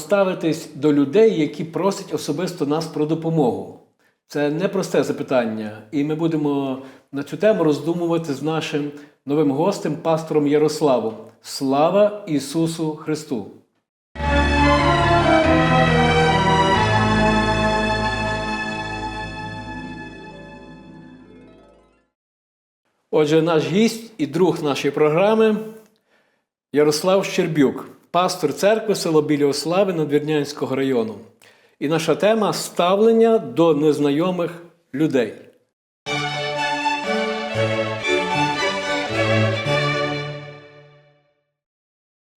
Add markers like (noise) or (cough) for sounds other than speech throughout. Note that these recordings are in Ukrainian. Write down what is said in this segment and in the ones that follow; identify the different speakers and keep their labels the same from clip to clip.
Speaker 1: нам ставитись до людей, які просять особисто нас про допомогу? Це непросте запитання, і ми будемо на цю тему роздумувати з нашим новим гостем, пастором Ярославом. Слава Ісусу Христу! Отже, наш гість і друг нашої програми Ярослав Щербюк, пастор церкви село Біліослави Надвірнянського району. І наша тема ставлення до незнайомих людей.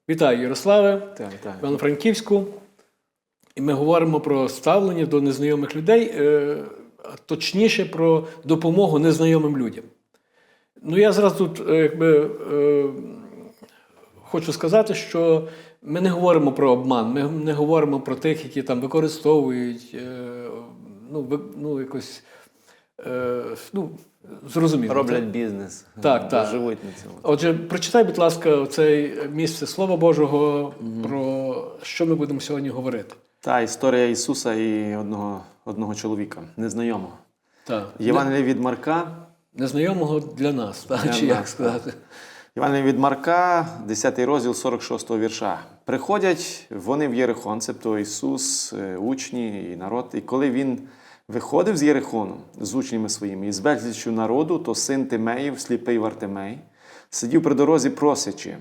Speaker 1: Вітаю, Ярославе. Івано-Франківську. І ми говоримо про ставлення до незнайомих людей, е, а точніше про допомогу незнайомим людям. Ну, я зараз тут е, якби, е, хочу сказати, що ми не говоримо про обман, ми не говоримо про тих, які там використовують, е, ну, ну якось е, ну, зрозуміло.
Speaker 2: Роблять
Speaker 1: так?
Speaker 2: бізнес.
Speaker 1: Так, так.
Speaker 2: Живуть на цьому.
Speaker 1: Отже, прочитай, будь ласка, це місце Слова Божого, про що ми будемо сьогодні говорити.
Speaker 2: Та історія Ісуса і одного, одного чоловіка, незнайомого.
Speaker 1: Так.
Speaker 2: Євангелія від Марка.
Speaker 1: Незнайомого для нас, так?
Speaker 2: Для
Speaker 1: чи
Speaker 2: нас,
Speaker 1: як сказати?
Speaker 2: Євангелія від Марка, 10 розділ 46 вірша. Приходять вони в Єрихон, тобто Ісус, е, учні і народ. І коли він виходив з Єрихону з учнями своїми і з безліччю народу, то син Тимеїв, сліпий Вартимей, сидів при дорозі просячи.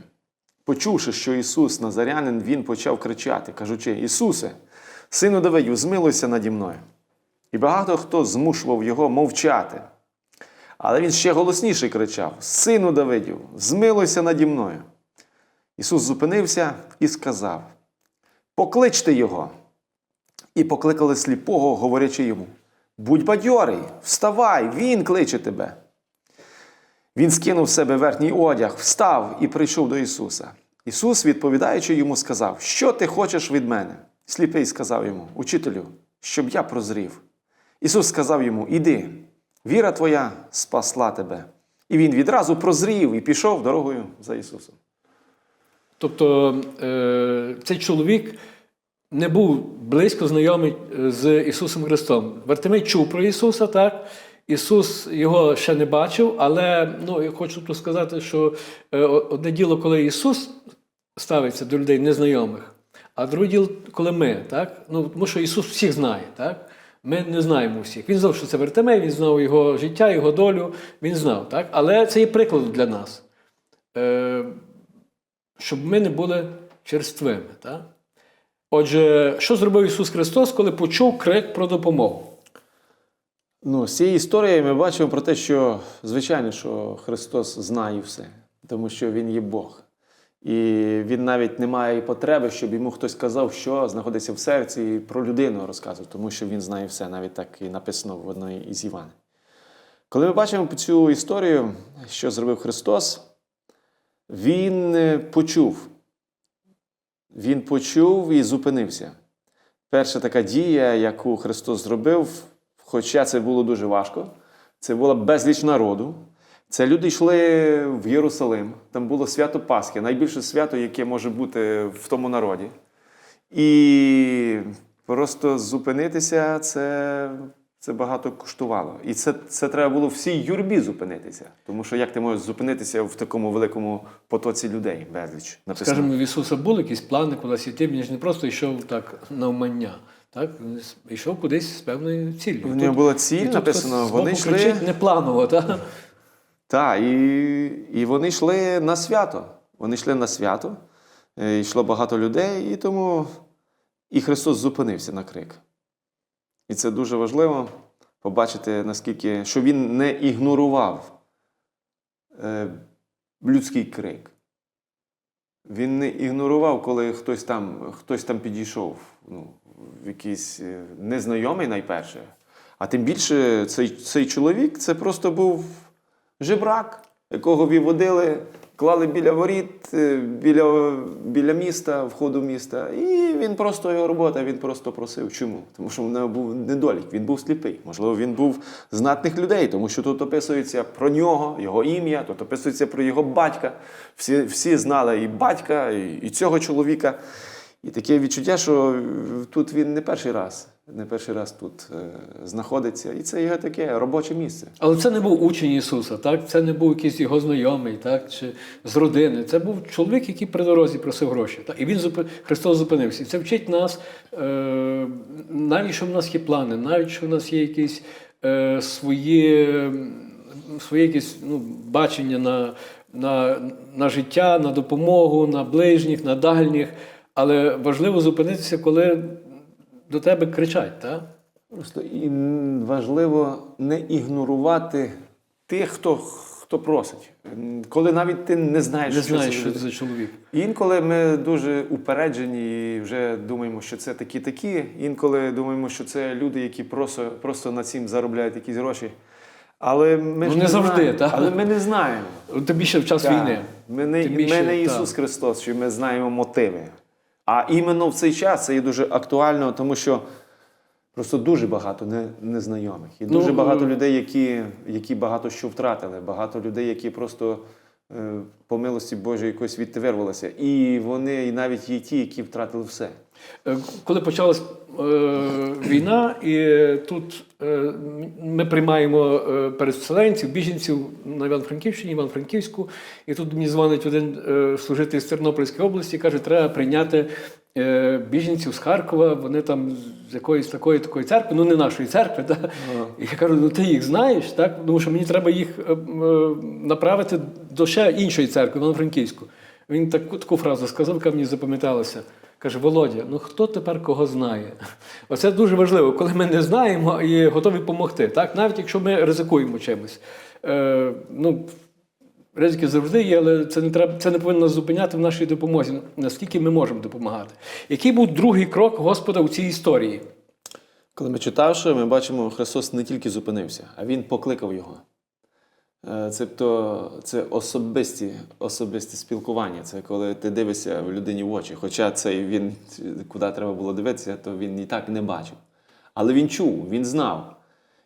Speaker 2: Почувши, що Ісус Назарянин, він почав кричати, кажучи: Ісусе, сину Давидів, змилуйся наді мною. І багато хто змушував його мовчати. Але він ще голосніше кричав: Сину Давидів, змилуйся наді мною. Ісус зупинився і сказав: Покличте його. І покликали сліпого, говорячи йому: Будь бадьорий, вставай, він кличе тебе. Він скинув з себе верхній одяг, встав і прийшов до Ісуса. Ісус, відповідаючи йому, сказав: Що ти хочеш від мене? Сліпий сказав йому: Учителю, щоб я прозрів. Ісус сказав йому: Іди, віра твоя спасла тебе. І він відразу прозрів і пішов дорогою за Ісусом.
Speaker 1: Тобто е, цей чоловік не був близько знайомий е, з Ісусом Христом. Вартимей чув про Ісуса, так? Ісус його ще не бачив, але ну, я хочу тут сказати, що е, одне діло, коли Ісус ставиться до людей незнайомих, а друге діло, коли ми, так? Ну, тому що Ісус всіх знає, так? Ми не знаємо всіх. Він знав, що це Вартимей, він знав його життя, його долю, він знав, так? Але це є приклад для нас. Е, щоб ми не були черствими. Так? Отже, що зробив Ісус Христос, коли почув крик про допомогу?
Speaker 2: Ну, з цієї історії ми бачимо про те, що звичайно, що Христос знає все, тому що Він є Бог. І він навіть не має потреби, щоб йому хтось казав, що знаходиться в серці, і про людину розказував, тому що він знає все, навіть так і написано в одній із Іван. Коли ми бачимо цю історію, що зробив Христос, Він е, почув. Він почув і зупинився. Перша така дія, яку Христос зробив, хоча це було дуже важко, це було безліч народу. Це люди йшли в Єрусалим, там було свято Пасхи, найбільше свято, яке може бути в тому народі. І просто зупинитися це, це багато коштувало. І це, це треба було всій юрбі зупинитися. Тому що як ти можеш зупинитися в такому великому потоці людей, безліч написано.
Speaker 1: Скажімо, в Ісуса були якісь плани кудись йти, він ж не просто йшов так навмання. Так? Йшов кудись з певною ціллю.
Speaker 2: В нього була ціль,
Speaker 1: тут
Speaker 2: написано,
Speaker 1: хтось
Speaker 2: вони йшли.
Speaker 1: кричить непланово, так?
Speaker 2: Так, і, і вони йшли на свято. Вони йшли на свято, е, йшло багато людей, і тому і Христос зупинився на крик. І це дуже важливо побачити, наскільки, що Він не ігнорував е, людський крик. Він не ігнорував, коли хтось там, хтось там підійшов, ну, якийсь е, незнайомий найперше. А тим більше цей, цей чоловік це просто був жебрак, якого виводили, клали біля воріт, е, біля, біля міста, входу міста. І він просто його робота, він просто просив. Чому? Тому що в нього був недолік, він був сліпий. Можливо, він був знатних людей, тому що тут описується про нього, його ім'я, тут описується про його батька. Всі, всі знали і батька, і, і цього чоловіка. І таке відчуття, що е, тут він не перший раз, не перший раз тут е, знаходиться. І це його таке робоче місце.
Speaker 1: Але це не був учень Ісуса, так? Це не був якийсь його знайомий, так? чи з родини. Це був чоловік, який при дорозі просив гроші. Так? І він зупи... Христос зупинився. І це вчить нас, е... навіть що в нас є плани, навіть що в нас є якісь е... свої, якісь ну, бачення на, на, на життя, на допомогу, на ближніх, на дальніх. Але важливо зупинитися, коли до тебе кричать. Так?
Speaker 2: Просто і важливо не ігнорувати тих, хто, хто просить. Коли навіть ти не знаєш,
Speaker 1: Не
Speaker 2: що
Speaker 1: знаєш,
Speaker 2: це
Speaker 1: що це за чоловік.
Speaker 2: Інколи ми дуже упереджені і вже думаємо, що це такі-такі. Інколи думаємо, що це люди, які просто, просто на цим заробляють якісь гроші. Але ми
Speaker 1: Ну,
Speaker 2: ж
Speaker 1: не завжди,
Speaker 2: знаємо.
Speaker 1: так?
Speaker 2: Але ми не знаємо.
Speaker 1: Тим більше в час
Speaker 2: Так.
Speaker 1: війни.
Speaker 2: Ми не, ми
Speaker 1: більше,
Speaker 2: не
Speaker 1: так.
Speaker 2: Ісус Христос, що ми знаємо мотиви. А іменно в цей час це є дуже актуально, тому що просто дуже багато не, незнайомих. І
Speaker 1: Ну,
Speaker 2: дуже багато
Speaker 1: е,
Speaker 2: людей, які, які багато що втратили, багато людей, які просто е, по милості Божої якось відтвервалися. І вони, і навіть є ті, які втратили все.
Speaker 1: Е, Коли почалась е, війна, і тут е, ми приймаємо е, переселенців, біженців на Івано-Франківщині, Івано-Франківську, і тут мені дзвонить один е, служитель з Тернопільської області, каже, треба прийняти е, біженців з Харкова, вони там з якоїсь такої такої церкви, ну не нашої церкви. Да? І я кажу, ну ти їх знаєш, так? тому що мені треба їх е, е, направити до ще іншої церкви, Івано-Франківську. Він таку, таку фразу сказав, яка мені запам'яталася. Каже, Володя, ну хто тепер кого знає? (laughs) Оце дуже важливо, коли ми не знаємо і готові допомогти. Так? Навіть якщо ми ризикуємо чимось. Е, ну, ризики завжди є, але це не, треба, це не повинно зупиняти в нашій допомозі, наскільки ми можемо допомагати. Який був другий крок Господа у цій історії?
Speaker 2: Коли ми читавши, ми бачимо, Христос не тільки зупинився, а Він покликав його. Е, Тобто це особисті, особисті спілкування. Це коли ти дивишся в людині в очі. Хоча цей він, куди треба було дивитися, то він і так не бачив. Але він чув, він знав.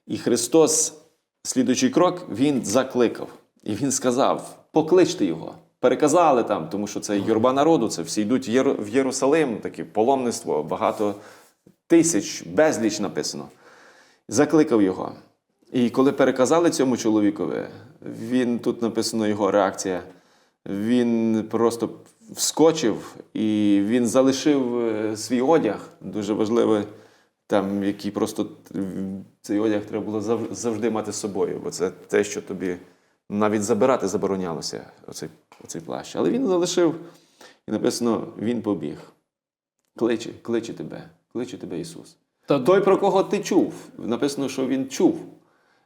Speaker 2: І Христос, слідуючий крок, Він закликав. І Він сказав: покличте його. Переказали там, тому що це юрба народу, це всі йдуть в Єрусалим, таке паломництво, багато тисяч, безліч написано. Закликав його. І коли переказали цьому чоловікові, він тут написано його реакція. Він просто вскочив і він залишив е, свій одяг. Дуже важливий, там, який просто цей одяг треба було завжди мати з собою, бо це те, що тобі навіть забирати заборонялося, оцей, оцей плащ. Але він залишив, і написано: Він побіг. Кличе, кличе тебе, кличе тебе Ісус.
Speaker 1: Та
Speaker 2: Той, про кого ти чув, написано, що він чув.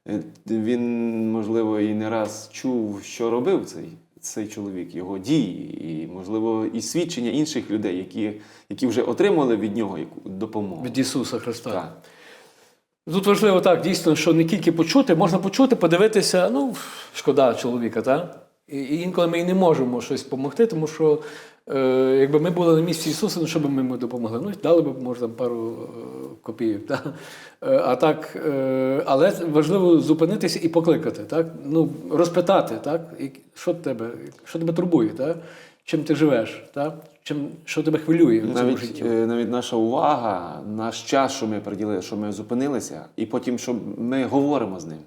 Speaker 2: Е, Він, можливо, і не раз чув, що робив цей, цей чоловік, його дії, і, можливо, і свідчення інших людей, які, які вже отримали від нього допомогу.
Speaker 1: від Ісуса Христа.
Speaker 2: Так.
Speaker 1: Тут важливо так, дійсно, що не тільки почути, можна почути, подивитися, ну, шкода чоловіка, так? І, інколи ми і не можемо щось допомогти, тому що якби ми були на місці Ісуса, ну що б ми йому допомогли? Ну, дали б, може, там пару е, копійок. Так? Е, а так, е, але важливо зупинитися і покликати, так? Ну, розпитати, так? Що тебе, що тебе турбує, так? чим ти живеш, так? Чим, що тебе хвилює в цьому житті.
Speaker 2: е, навіть наша увага, наш час, що ми приділили, що ми зупинилися, і потім, що ми говоримо з ним.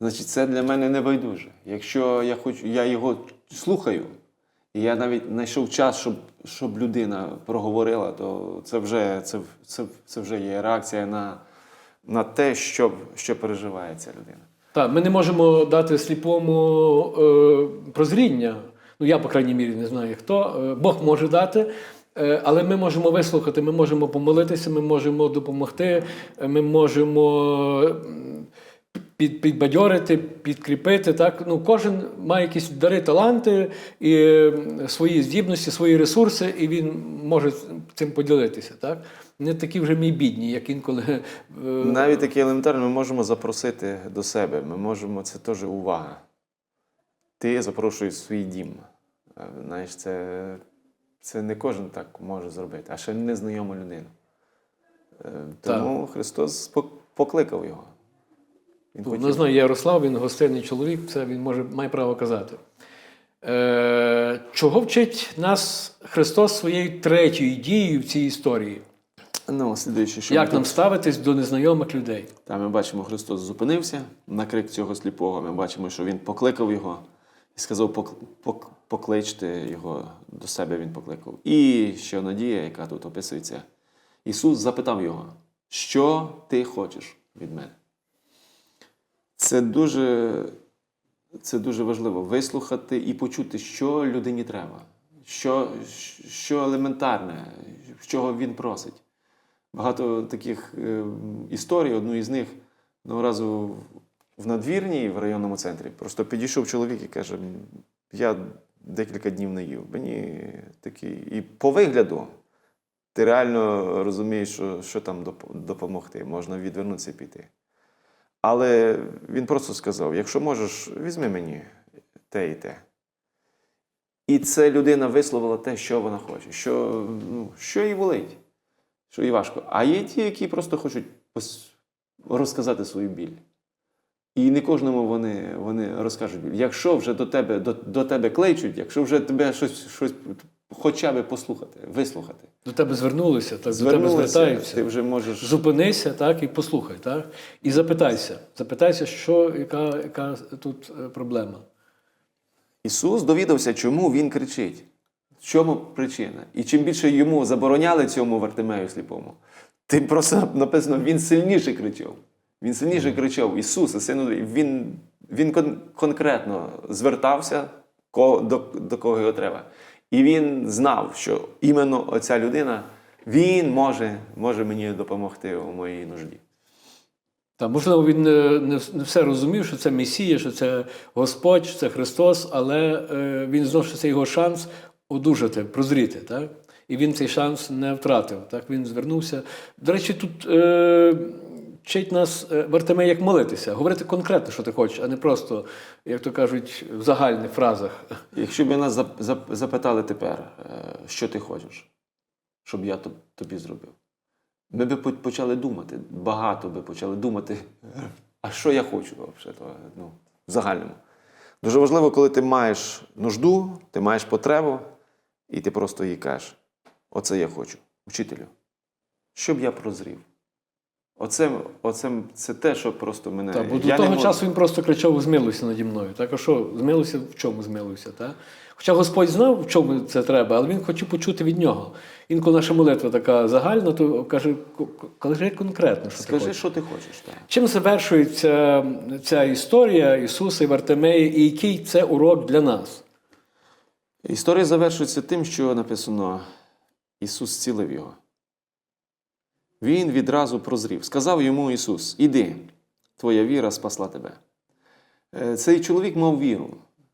Speaker 2: Значить, це для мене не байдуже. Якщо я хочу, я його слухаю, і я навіть знайшов час, щоб, щоб людина проговорила, то це вже, це, це, це вже є реакція на, на те, що, що переживає ця людина.
Speaker 1: Так, ми не можемо дати сліпому е, прозріння. Ну, я, по крайній мірі, не знаю хто. Е, Бог може дати, е, але ми можемо вислухати, ми можемо помолитися, ми можемо допомогти, ми можемо під, підбадьорити, підкріпити. Так? Ну, кожен має якісь дари, таланти і е, свої здібності, свої ресурси, і він може цим поділитися. Так? Не такі вже мій бідні, як інколи. е,
Speaker 2: Навіть таке елементарне ми можемо запросити до себе. Ми можемо, це теж увага. Ти запрошуєш свій дім. Е, Знаєш, це, це не кожен так може зробити, а ще незнайому людину. Тому Христос покликав його. Він
Speaker 1: Ну,
Speaker 2: хотів.
Speaker 1: не знаю, Ярослав, він гостинний чоловік, це він може, має право казати. Е, чого вчить нас Христос своєю третьою дією в цій історії?
Speaker 2: Ну, слідуючи, що
Speaker 1: Як
Speaker 2: ми
Speaker 1: нам ставитись до незнайомих людей?
Speaker 2: Там ми бачимо, Христос зупинився на крик цього сліпого. Ми бачимо, що Він покликав його і сказав, «Пок- пок- покличте його до себе, він покликав. І ще надія, яка тут описується. Ісус запитав його, що ти хочеш від мене? Це дуже, це дуже важливо вислухати і почути, що людині треба, що, що елементарне, чого він просить. Багато таких е, історій. Одну із них одного разу в надвірній в районному центрі просто підійшов чоловік і каже: я декілька днів не їв. Мені такий. І по вигляду ти реально розумієш, що, що там допомогти, можна відвернутися і піти. Але він просто сказав: якщо можеш, візьми мені те і те. І це людина висловила те, що вона хоче, що, ну, що їй болить що і важко. А є ті, які просто хочуть розказати свою біль. І не кожному вони, вони розкажуть біль. Якщо вже до тебе, до, до тебе кличуть, якщо вже тебе щось, щось хоча б послухати, вислухати,
Speaker 1: До тебе звернулися, так, до тебе звертаються.
Speaker 2: ти вже можеш.
Speaker 1: Зупинися так, і послухай, так? І запитайся. Запитайся, що, яка, яка тут е, проблема.
Speaker 2: Ісус довідався, чому він кричить. В чому причина? І чим більше йому забороняли цьому Вартимею сліпому, тим просто написано, він сильніше кричав. Він сильніше кричав: Ісусе, сину, він, він кон- конкретно звертався до, до кого його треба. І він знав, що іменно оця людина, він може, може мені допомогти у моїй нужді.
Speaker 1: Та, можливо, він е, не, не все розумів, що це Месія, що це Господь, що це Христос, але е, він знав, що це його шанс одужати, прозріти. Так? І він цей шанс не втратив. Так? Він звернувся. До речі, тут е, вчить нас е, як молитися, говорити конкретно, що ти хочеш, а не просто, як то кажуть, в загальних фразах.
Speaker 2: Якщо б нас зап- зап- запитали тепер, е, що ти хочеш, щоб я тобі зробив, ми б почали думати, багато би почали думати, а що я хочу взагалі, ну, в загальному. Дуже важливо, коли ти маєш нужду, ти маєш потребу, і ти просто їй кажеш: оце я хочу, вчителю, щоб я прозрів. Оце, оце це те, що просто мене.
Speaker 1: Та, бо до
Speaker 2: я не
Speaker 1: того
Speaker 2: можу-
Speaker 1: часу він просто кричав: змилуйся наді мною. Так, а що, змилуйся, в чому змилуйся? Так? Хоча Господь знав, в чому це треба, але він хотів почути від нього. Інколи наша молитва така загальна, то каже, «Ко- ко- кажи конкретно, що ти
Speaker 2: Скажи,
Speaker 1: хочеш.
Speaker 2: що ти хочеш. Так.
Speaker 1: Чим завершується ця історія Ісуса і Вартимея, і який це урок для нас?
Speaker 2: Історія завершується тим, що написано: Ісус зцілив його. Він відразу прозрів. Сказав йому Ісус: Іди, твоя віра спасла тебе. Е, Цей чоловік мав віру.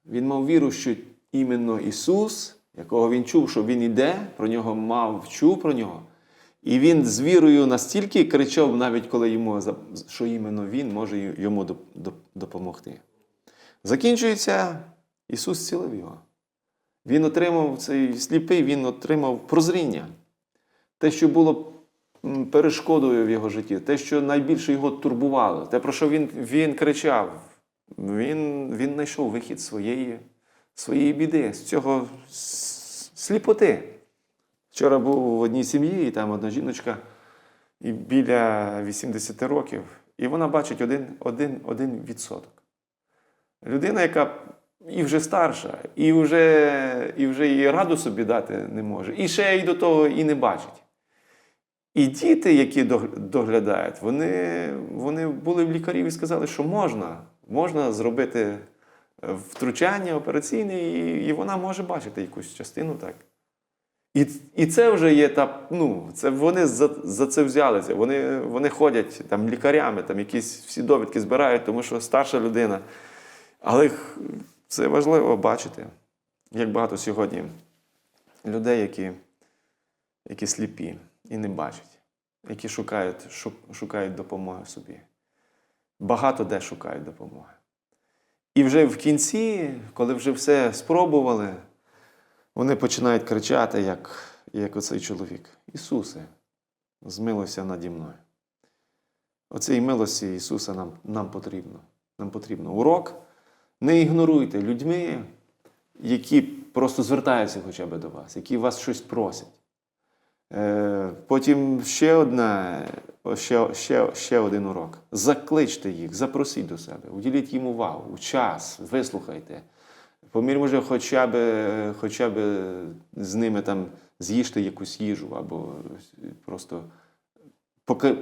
Speaker 2: Він мав віру, що іменно Ісус, якого він чув, що Він іде, про нього мав, чув про нього. І він з вірою настільки кричав, навіть коли йому, що іменно Він може йому доп- доп- допомогти. Закінчується, Ісус зцілив його. Він отримав цей сліпий, він отримав прозріння. Те, що було перешкодою в його житті, те, що найбільше його турбувало, те, про що він, він кричав, він, він знайшов вихід своєї, своєї біди, з цього сліпоти. Вчора був в одній сім'ї, і там одна жіночка і біля 80 років, і вона бачить один, один, один відсоток. Людина, яка і вже старша, і вже, і вже і раду собі дати не може, і ще й до того і не бачить. І діти, які доглядають, вони, вони були в лікарів і сказали, що можна, можна зробити е, втручання операційне, і, і вона може бачити якусь частину так. І, і це вже є та, ну, це вони за, за це взялися. Вони, вони ходять там лікарями, там якісь всі довідки збирають, тому що старша людина. Але це важливо бачити, як багато сьогодні людей, які, які сліпі і не бачать, які шукають, шукають допомоги собі. Багато де шукають допомоги. І вже в кінці, коли вже все спробували, вони починають кричати, як, як оцей чоловік: Ісусе, змилуйся наді мною. Оцій милості Ісуса нам, нам потрібно. Нам потрібно. Урок не ігноруйте людьми, які просто звертаються хоча б до вас, які вас щось просять. Е, Потім ще одна, ще, ще, ще один урок. Закличте їх, запросіть до себе, уділіть їм увагу, час, вислухайте. Помір, може, хоча б, хоча б з ними там з'їжте якусь їжу, або просто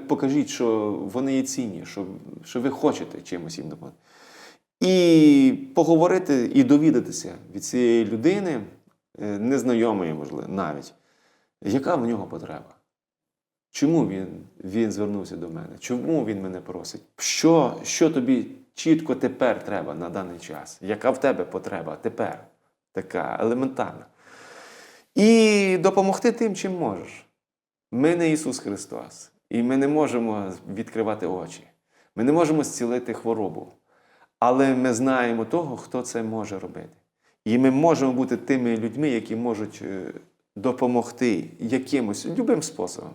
Speaker 2: покажіть, що вони є цінні, що, що ви хочете чимось їм допомогти. І поговорити і довідатися від цієї людини, е, незнайомої, можливо, навіть, яка в нього потреба? Чому він, він звернувся до мене? Чому він мене просить? Що, що тобі чітко тепер треба на даний час? Яка в тебе потреба тепер? Така елементарна. І допомогти тим, чим можеш. Ми не Ісус Христос, і ми не можемо відкривати очі. Ми не можемо зцілити хворобу. Але ми знаємо того, хто це може робити. І ми можемо бути тими людьми, які можуть е, допомогти якимось любим способом.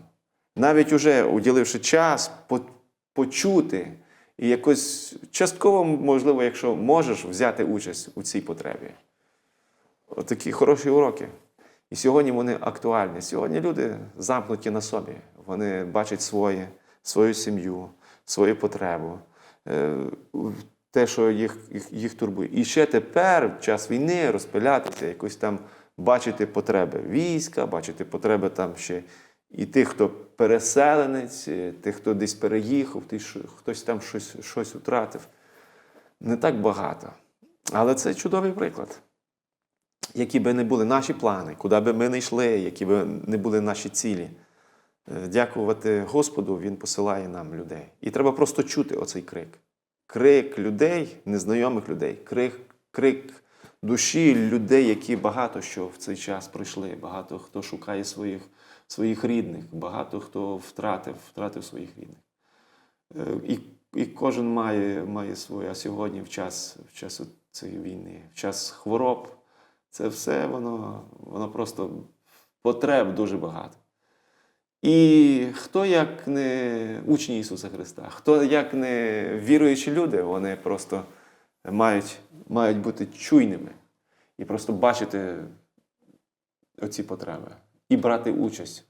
Speaker 2: Навіть уже уділивши час, почути і якось частково, можливо, якщо можеш взяти участь у цій потребі. Отакі хороші уроки. І сьогодні вони актуальні. Сьогодні люди замкнуті на собі. Вони бачать своє, свою сім'ю, свою потребу, е, те, що їх, їх, їх турбує. І ще тепер, в час війни, розпилятися, якось там бачити потреби війська, бачити потреби там ще і тих, хто переселенець, тих, хто десь переїхав, що хтось там щось, щось втратив. Не так багато. Але це чудовий приклад які би не були наші плани, куди би ми не йшли, які би не були наші цілі. Е, Дякувати Господу, Він посилає нам людей. І треба просто чути оцей крик. Крик людей, незнайомих людей, крик, крик душі людей, які багато що в цей час пройшли, багато хто шукає своїх, своїх рідних, багато хто втратив, втратив своїх рідних. Е, І, і кожен має, має своє. А сьогодні, в час, в час цієї війни, в час хвороб, це все воно, воно просто потреб дуже багато. І хто як не учні Ісуса Христа, хто як не віруючі люди, вони просто мають, мають бути чуйними і просто бачити оці потреби і брати участь.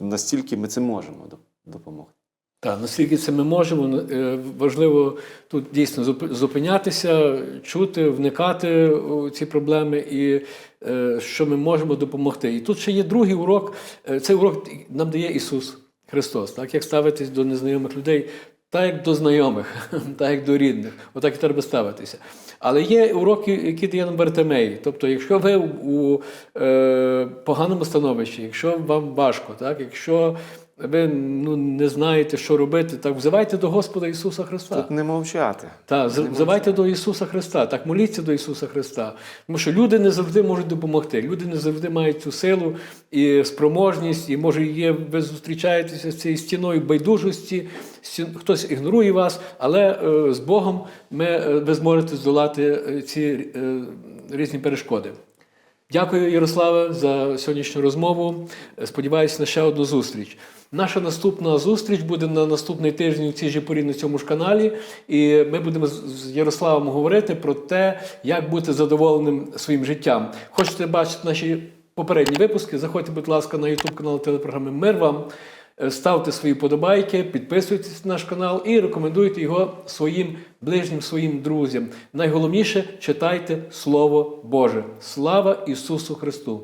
Speaker 2: Настільки ми це можемо допомогти.
Speaker 1: Так, наскільки це ми можемо, е, важливо тут дійсно зуп- зупинятися, чути, вникати у ці проблеми і е, що ми можемо допомогти. І тут ще є другий урок. Е, Цей урок нам дає Ісус Христос, так як ставитись до незнайомих людей, так як до знайомих, (laughs) так як до рідних. Отак і треба ставитися. Але є уроки, які дає нам Бартемей. Тобто, якщо ви у е, поганому становищі, якщо вам важко, так, якщо ви ну, не знаєте, що робити, так взивайте до Господа Ісуса Христа.
Speaker 2: Тут не мовчати.
Speaker 1: Так, з- взивайте до Ісуса Христа, так моліться до Ісуса Христа. Тому що люди не завжди можуть допомогти. Люди не завжди мають цю силу і спроможність, і може є, ви зустрічаєтеся з цією стіною байдужості, стін- хтось ігнорує вас, але е, з Богом ми, е, ви зможете здолати е, ці е, різні перешкоди. Дякую, Ярославе, за сьогоднішню розмову. Сподіваюся на ще одну зустріч. Наша наступна зустріч буде на наступний тиждень у цій же порі на цьому ж каналі. І ми будемо з- Ярославом говорити про те, як бути задоволеним своїм життям. Хочете бачити наші попередні випуски? Заходьте, будь ласка, на YouTube канал телепрограми Мир вам. Е, Ставте свої подобайки, підписуйтесь на наш канал і рекомендуйте його своїм ближнім, своїм друзям. Найголовніше читайте Слово Боже. Слава Ісусу Христу!